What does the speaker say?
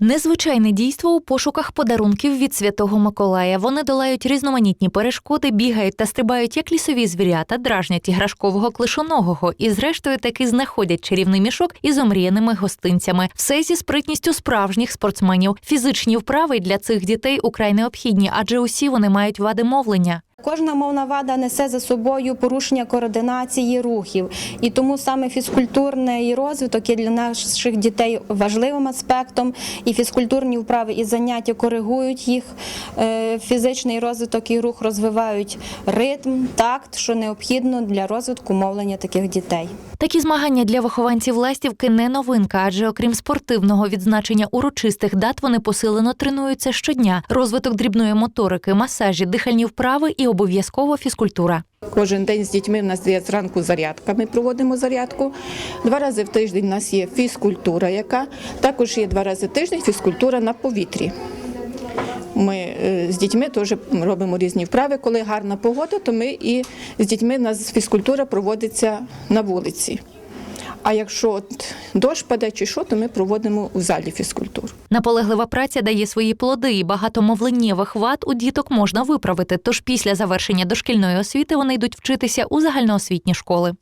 Незвичайне дійство у пошуках подарунків від святого Миколая. Вони долають різноманітні перешкоди, бігають та стрибають як лісові звірята, дражнять іграшкового клишоногого і, зрештою, таки знаходять чарівний мішок із омріяними гостинцями. Все зі спритністю справжніх спортсменів. Фізичні вправи для цих дітей украй необхідні, адже усі вони мають вади мовлення. Кожна мовна вада несе за собою порушення координації рухів, і тому саме фізкультурний розвиток є для наших дітей важливим аспектом. І фізкультурні вправи і заняття коригують їх. Е, Фізичний розвиток і рух розвивають ритм, такт, що необхідно для розвитку мовлення таких дітей. Такі змагання для вихованців Ластівки не новинка, адже окрім спортивного відзначення урочистих дат, вони посилено тренуються щодня. Розвиток дрібної моторики, масажі, дихальні вправи і обов'язково фізкультура. Кожен день з дітьми в нас є зранку зарядка. Ми проводимо зарядку. Два рази в тиждень у нас є фізкультура, яка також є два рази в тиждень фізкультура на повітрі. Ми е, з дітьми теж робимо різні вправи. Коли гарна погода, то ми і з дітьми нас фізкультура проводиться на вулиці. А якщо от дощ паде чи що, то ми проводимо в залі фізкультуру. Наполеглива праця дає свої плоди, і багато мовленнєвих вад у діток можна виправити. Тож після завершення дошкільної освіти вони йдуть вчитися у загальноосвітні школи.